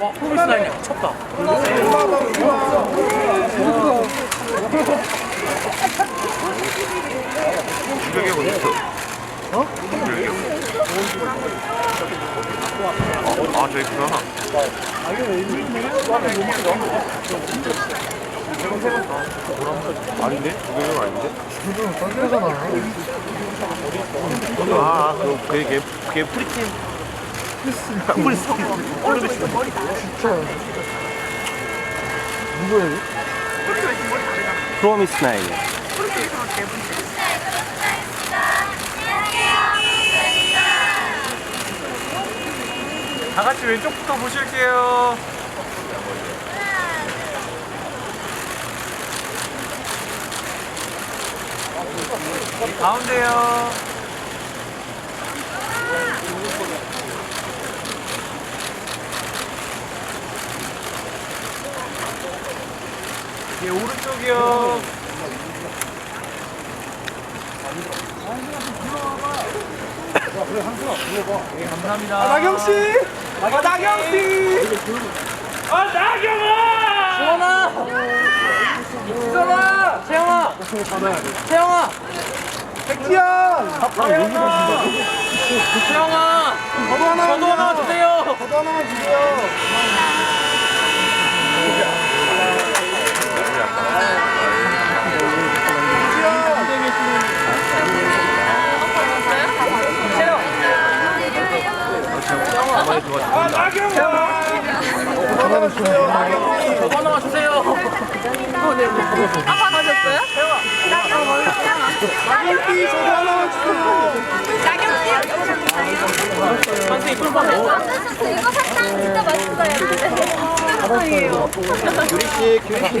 와, 프로미스 라인에 미쳤다. 주벽이 어디 있어? 어? 주벽이요? 아 저기 있구나 아닌데? 주벽이 아닌데? 지금 딴 데잖아. 아, 그, 걔, 걔, 걔 프리팀. 프리스팀. 진짜. 누구예요? 프로미스 나인. 다 같이 왼쪽부터 보실게요. 가운데요. 예, 오른쪽이요. 예, 감사합니다. 나경 씨. 아, 나경 씨! 아, 나경아! 수원아! 수원아! 세영아! 세영아! 백지현. 세영아! 저도 하나. 저도 하나 주세요! 저도 하나만 주세요. 아, 나경아! 저도 하나 주세요. 나경 씨. 저도 하나 주세요! 아빠 가셨어요? 나경 씨 저도 하나만 주세요. 선생님, 꿀빵. 이거 사탕 진짜 맛있어요. 사탕이에요. 유리 씨, 규리 씨.